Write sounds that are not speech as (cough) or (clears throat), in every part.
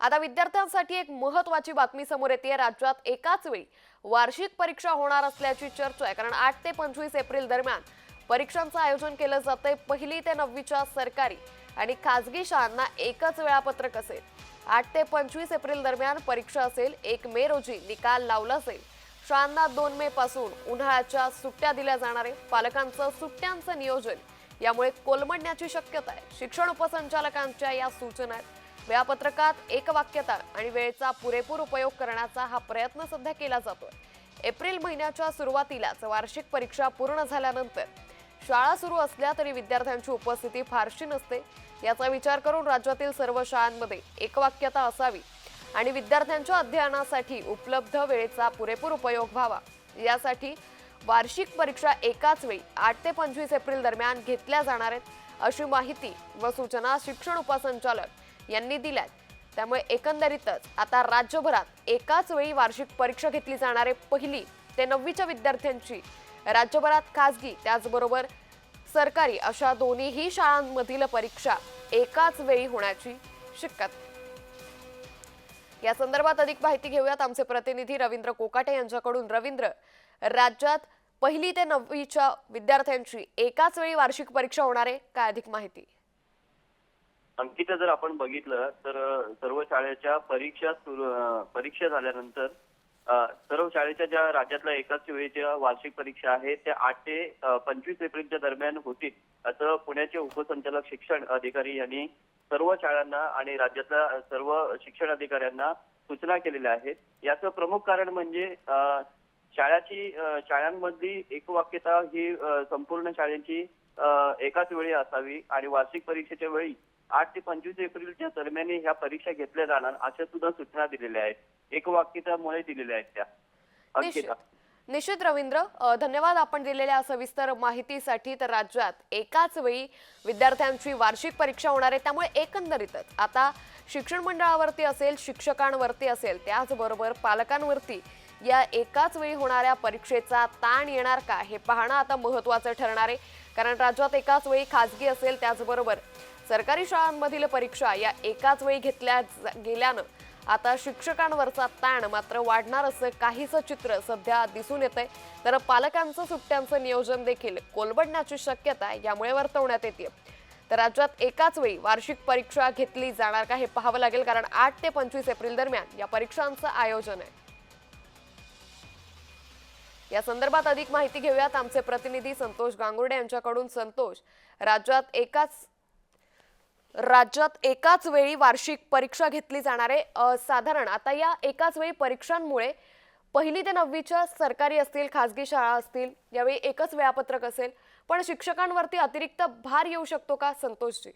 आता विद्यार्थ्यांसाठी एक महत्वाची बातमी समोर येते. राज्यात एकाच वेळी वार्षिक परीक्षा होणार असल्याची चर्चा आहे. कारण आठ ते पंचवीस एप्रिल दरम्यान परीक्षांचं आयोजन केलं जातंय. पहिली ते नववीच्या सरकारी आणि खाजगी शाळांना एकच वेळापत्रक असेल. आठ ते पंचवीस एप्रिल दरम्यान परीक्षा असेल. एक मे रोजी निकाल लावला असेल. शाळांना दोन मे पासून उन्हाळ्याच्या सुट्ट्या दिल्या जाणार आहे पालकांचं सुट्ट्यांचं नियोजन यामुळे कोलमडण्याची शक्यता आहे. शिक्षण उपसंचालकांच्या या सूचना आहेत. वेळापत्रकात एकवाक्यता आणि वेळेचा पुरेपूर उपयोग करण्याचा हा प्रयत्न सध्या केला जातोय. एप्रिल महिन्याच्या सुरुवातीलाच वार्षिक परीक्षा पूर्ण झाल्यानंतर शाळा सुरू असल्या तरी विद्यार्थ्यांची उपस्थिती फारशी नसते. याचा विचार करून राज्यातील सर्व शाळांमध्ये एकवाक्यता असावी आणि विद्यार्थ्यांच्या अध्ययनासाठी उपलब्ध वेळेचा पुरेपूर उपयोग व्हावा. यासाठी वार्षिक परीक्षा एकाच वेळी आठ ते पंचवीस एप्रिल दरम्यान घेतल्या जाणार आहेत अशी माहिती व सूचना शिक्षण उपसंचालक यांनी दिल्यात. त्यामुळे एकंदरीतच आता राज्यभरात एकाच वेळी वार्षिक परीक्षा घेतली जाणारे पहिली ते नववीच्या विद्यार्थ्यांची राज्यभरात खासगी त्याचबरोबर सरकारी अशा दोन्हीही शाळांमधील परीक्षा एकाच वेळी होण्याची शक्यता या संदर्भात अधिक माहिती घेऊयात आमचे प्रतिनिधी रवींद्र कोकाटे यांच्याकडून. रवींद्र राज्यात पहिली ते नववीच्या विद्यार्थ्यांची एकाच वेळी वार्षिक परीक्षा होणार आहे काय अधिक माहिती? अंकिता जर आपण बघितलं तर सर्व शाळेच्या परीक्षा सुरू परीक्षा झाल्यानंतर सर्व शाळेच्या ज्या राज्यातल्या एकाच वेळेच्या वार्षिक परीक्षा आहेत त्या आठ ते पंचवीस एप्रिलच्या दरम्यान होतील असं पुण्याचे उपसंचालक शिक्षण अधिकारी यांनी सर्व शाळांना आणि राज्यातल्या सर्व शिक्षण अधिकाऱ्यांना सूचना केलेल्या आहेत. याचं प्रमुख कारण म्हणजे शाळाची शाळांमधली एकवाक्यता ही संपूर्ण शाळेची एकाच वेळी असावी आणि वार्षिक परीक्षेच्या वेळी आठ ते पंचवीस एप्रिलच्या दरम्यान ह्या परीक्षा घेतल्या जाणार अशा सुद्धा सूचना दिलेल्या आहेत. एकवाक्यतामुळे दिलेल्या आहेत त्या. निश्चित. अंकिता निश्चित रवींद्र. धन्यवाद आपण दिलेल्या सविस्तर माहितीसाठी. तर राज्यात एकाच वेळी विद्यार्थ्यांची वार्षिक परीक्षा होणार आहे. त्यामुळे एकंदरीतच आता शिक्षण मंडळावरती असेल शिक्षकांवरती असेल त्याचबरोबर पालकांवरती या एकाच वेळी होणाऱ्या परीक्षेचा ताण येणार का? हे पाहणं आता महत्वाचं ठरणार आहे. कारण राज्यात एकाच वेळी खासगी असेल त्याचबरोबर सरकारी शाळांमधील परीक्षा या एकाच वेळी घेतल्या गेल्यानं आता शिक्षकांवरचा ताण मात्र वाढणार असं काहीसं चित्र सध्या दिसून येतंय. तर पालकांचं सुट्ट्यांचं नियोजन देखील कोलबडण्याची शक्यता आहे यामुळे वर्तवण्यात येते. तर राज्यात एकाच वेळी वार्षिक परीक्षा घेतली जाणार का हे पाहावं लागेल कारण आठ ते पंचवीस एप्रिल दरम्यान या परीक्षांचं आयोजन आहे. या संदर्भात अधिक माहिती घेऊयात आमचे प्रतिनिधी संतोष गांगुर्डे यांच्याकडून. संतोष राज्यात एकाच राज्यात एकाच वेळी वार्षिक परीक्षा घेतली जाणार आहे. साधारण आता या एकाच वेळी परीक्षांमुळे पहिली ते नववीच्या सरकारी असतील खाजगी शाळा असतील यावेळी एकच वेळापत्रक असेल पण शिक्षकांवरती अतिरिक्त भार येऊ शकतो का संतोषजी?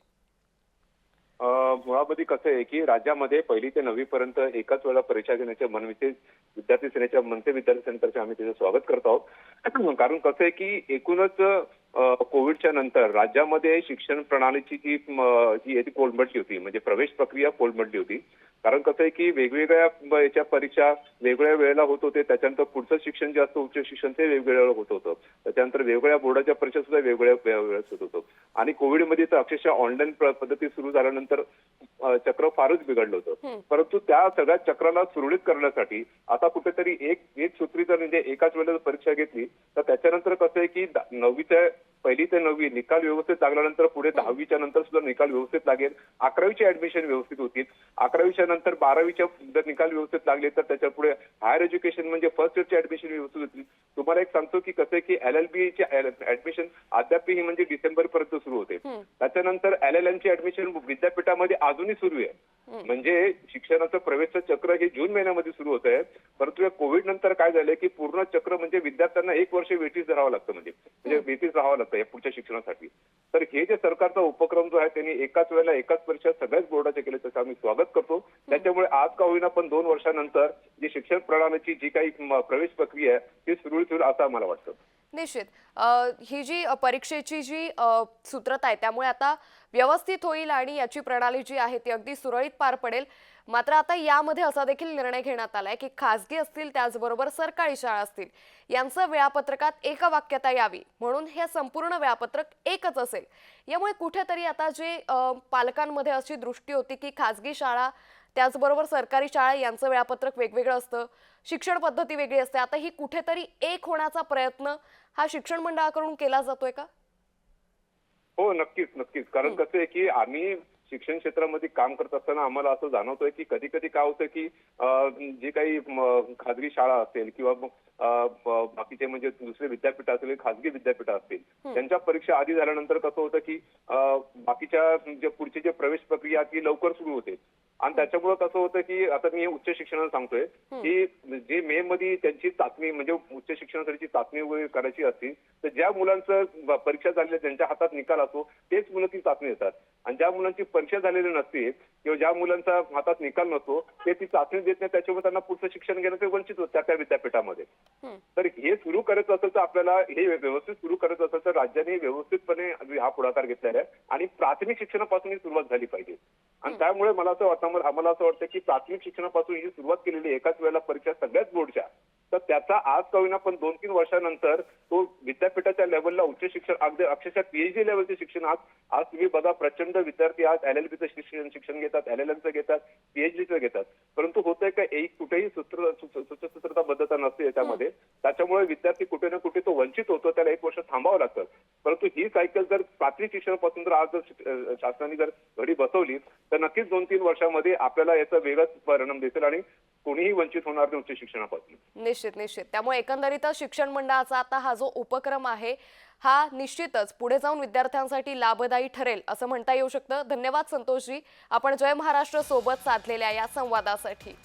मुळामध्ये कसं आहे की राज्यामध्ये पहिली ते नववी पर्यंत एकाच वेळा परीक्षा घेण्याच्या मनविते विद्यार्थी सेनेच्या मनसे विद्यार्थी सेनेतर्फे आम्ही त्याचं स्वागत करत आहोत. (clears throat) कारण कसं आहे की एकूणच कोविडच्या नंतर राज्यामध्ये शिक्षण प्रणालीची जी जी आहे ती कोलमडली होती. म्हणजे प्रवेश प्रक्रिया कोलमडली होती. कारण कसं आहे की वेगवेगळ्या याच्या परीक्षा वेगवेगळ्या वेळेला होत होते. त्याच्यानंतर पुढचं शिक्षण जे असतं उच्च शिक्षण ते वेगवेगळ्या होत होतं. त्याच्यानंतर वेगवेगळ्या बोर्डाच्या परीक्षा सुद्धा वेगवेगळ्या वेळेस होत होतं. आणि कोविडमध्ये तर अक्षरशः ऑनलाईन पद्धती सुरू झाल्यानंतर चक्र फारच बिघडलं होतं. परंतु त्या सगळ्या चक्राला सुरळीत करण्यासाठी आता कुठेतरी एक एक सूत्री जर म्हणजे एकाच वेळेला परीक्षा घेतली तर त्याच्यानंतर कसं आहे की नववीच्या पहिली ते नववी निकाल व्यवस्थित लागल्यानंतर पुढे दहावीच्या नंतर सुद्धा निकाल व्यवस्थित लागेल. अकरावीचे ऍडमिशन व्यवस्थित होतील अकरावीच्या नंतर बारावीच्या जर निकाल व्यवस्थित लागले तर त्याच्या पुढे हायर एज्युकेशन म्हणजे फर्स्ट इयरचे ऍडमिशन व्यवस्थित होतील तुम्हाला एक सांगतो की कसं की एल एल बी चे ऍडमिशन अद्याप ही म्हणजे डिसेंबर पर्यंत सुरू होते. त्याच्यानंतर एल एल चे ऍडमिशन विद्यापीठामध्ये अजूनही सुरू आहे. म्हणजे शिक्षणाचं प्रवेश चक्र हे जून महिन्यामध्ये सुरू होत आहे परंतु या कोविड नंतर काय झालंय की पूर्ण चक्र म्हणजे विद्यार्थ्यांना एक वर्ष वेटीस राहावं लागतं म्हणजे. म्हणजे वेटीस राहावं लागतं या पुढच्या शिक्षणासाठी. तर हे जे सरकारचा उपक्रम जो आहे त्यांनी एकाच वेळेला एकाच परीक्षा सगळ्याच बोर्डाच्या केले त्याचं आम्ही स्वागत करतो. त्याच्यामुळे आज का होईना पण दोन वर्षानंतर जी शिक्षण प्रणालीची जी काही प्रवेश प्रक्रिया आहे ती सुरळीत होईल असं आम्हाला वाटतं. निश्चित. ही जी परीक्षेची जी सूत्रता आहे त्यामुळे आता व्यवस्थित होईल आणि याची प्रणाली जी आहे ती अगदी सुरळीत पार पडेल. मात्र आता यामध्ये असा देखील निर्णय घेण्यात आलाय की खासगी असतील त्याचबरोबर सरकारी शाळा असतील यांचं वेळापत्रकात एकवाक्यता यावी म्हणून हे संपूर्ण वेळापत्रक एकच असेल. यामुळे कुठेतरी आता जे पालकांमध्ये अशी दृष्टी होती की खासगी शाळा त्याचबरोबर सरकारी शाळा यांचं वेळापत्रक वेगवेगळं असतं शिक्षण पद्धती वेगळी असते आता ही कुठेतरी एक होण्याचा प्रयत्न हा शिक्षण मंडळाकडून केला जातोय का? हो नक्कीच नक्कीच. कारण कसं आहे की आम्ही शिक्षण क्षेत्रामध्ये काम करत असताना आम्हाला असं जाणवतोय की कधी कधी काय होतं की जे काही खाजगी शाळा असेल किंवा बाकीचे म्हणजे दुसरे विद्यापीठ असेल खाजगी विद्यापीठ असतील त्यांच्या परीक्षा आधी झाल्यानंतर कसं होतं की बाकीच्या जे पुढची जे प्रवेश प्रक्रिया ती लवकर सुरू होते. आणि त्याच्यामुळे कसं होतं की आता मी उच्च शिक्षणाला सांगतोय की जे मे मध्ये त्यांची चाचणी म्हणजे उच्च शिक्षणासाठीची चाचणी वगैरे करायची असती तर ज्या मुलांचं परीक्षा झालेली आहे, ज्यांच्या हातात निकाल असतो तेच मुलं ती चाचणी देतात. आणि ज्या मुलांची परीक्षा झालेली नसते किंवा ज्या मुलांचा हातात निकाल नसतो ते ती चाचणी देत नाही त्याच्यामुळे त्यांना पुढचं शिक्षण घेणं ते वंचित होत त्या त्या विद्यापीठामध्ये. तर हे सुरू करायचं असेल तर आपल्याला हे व्यवस्थित सुरू करायचं असेल तर राज्याने व्यवस्थितपणे हा पुढाकार घेतलेला आहे. आणि प्राथमिक शिक्षणापासून ही सुरुवात झाली पाहिजे. आणि त्यामुळे मला असं वाटतं आम्हाला आम्हाला असं वाटतं की प्राथमिक शिक्षणापासून ही सुरुवात केलेली एकाच वेळेला परीक्षा सगळ्याच बोर्डच्या. तर त्याचा आज का होईना पण दोन तीन वर्षानंतर तो विद्यापीठाच्या लेवलला उच्च शिक्षण अगदी अक्षरशः पीएचडी लेवलचे शिक्षण आज आज तुम्ही बघा प्रचंड विद्यार्थी आज एल एल बीचं शिक्षण शिक्षण घेतात एल एल एमचं घेतात पीएचडीचं घेतात. परंतु होतंय का एक कुठेही सूत्र सु- सुसूत्रताबद्धता नसते याच्यामध्ये. त्याच्यामुळे विद्यार्थी कुठे ना कुठे तो वंचित होतो त्याला एक वर्ष थांबावं लागतं. परंतु ही सायकल जर प्राथमिक शिक्षणापासून जर आज जर शासनाने जर घडी बसवली तर नक्कीच दोन तीन वर्षामध्ये आपल्याला याचा वेगळाच परिणाम दिसेल आणि कोणीही वंचित होणार नाही उच्च शिक्षणापासून. निश्चित निश्चित. त्यामुळे एकंदरीतच शिक्षण मंडळाचा आता हा जो उपक्रम आहे हा निश्चितच पुढे जाऊन विद्यार्थ्यांसाठी लाभदायी ठरेल असं म्हणता येऊ शकतं. धन्यवाद संतोषजी. आपण जय महाराष्ट्र सोबत साधलेल्या या संवादासाठी.